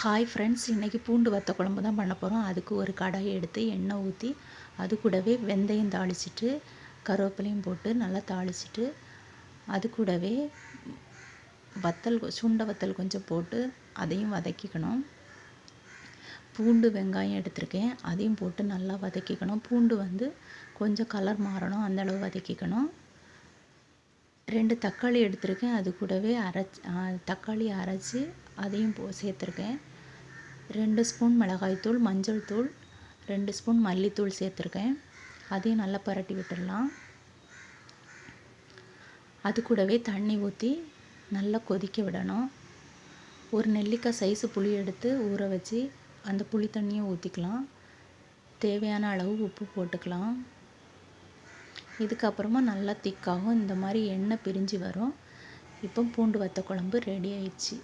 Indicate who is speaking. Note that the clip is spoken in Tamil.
Speaker 1: ஹாய் ஃப்ரெண்ட்ஸ் இன்றைக்கி பூண்டு வத்த குழம்பு தான் பண்ண போகிறோம் அதுக்கு ஒரு கடாயை எடுத்து எண்ணெய் ஊற்றி அது கூடவே வெந்தயம் தாளிச்சிட்டு கருவேப்பிலையும் போட்டு நல்லா தாளிச்சிட்டு அது கூடவே வத்தல் சுண்ட வத்தல் கொஞ்சம் போட்டு அதையும் வதக்கிக்கணும். பூண்டு வெங்காயம் எடுத்திருக்கேன். அதையும் போட்டு நல்லா வதக்கிக்கணும். பூண்டு வந்து கொஞ்சம் கலர் மாறணும். அந்தளவு வதக்கிக்கணும். ரெண்டு தக்காளி எடுத்திருக்கேன். அது கூடவே அரைச்சி தக்காளி அரைச்சி அதையும் போ சேர்த்துருக்கேன். ரெண்டு ஸ்பூன் மிளகாய்த்தூள் மஞ்சள் தூள் ரெண்டு ஸ்பூன் மல்லித்தூள் சேர்த்துருக்கேன். அதையும் நல்லா பரட்டி விட்டுடலாம். அது கூடவே தண்ணி ஊற்றி நல்லா கொதிக்க விடணும். ஒரு நெல்லிக்காய் சைஸு புளி எடுத்து ஊற வச்சு அந்த புளி தண்ணியை ஊற்றிக்கலாம் தேவையான அளவு உப்பு போட்டுக்கலாம். இதுக்கப்புறமா நல்லா திக்காகும் இந்த மாதிரி எண்ணெய் பிரிஞ்சு வரும். இப்போ பூண்டு வத்த குழம்பு ரெடி ஆயிடுச்சு.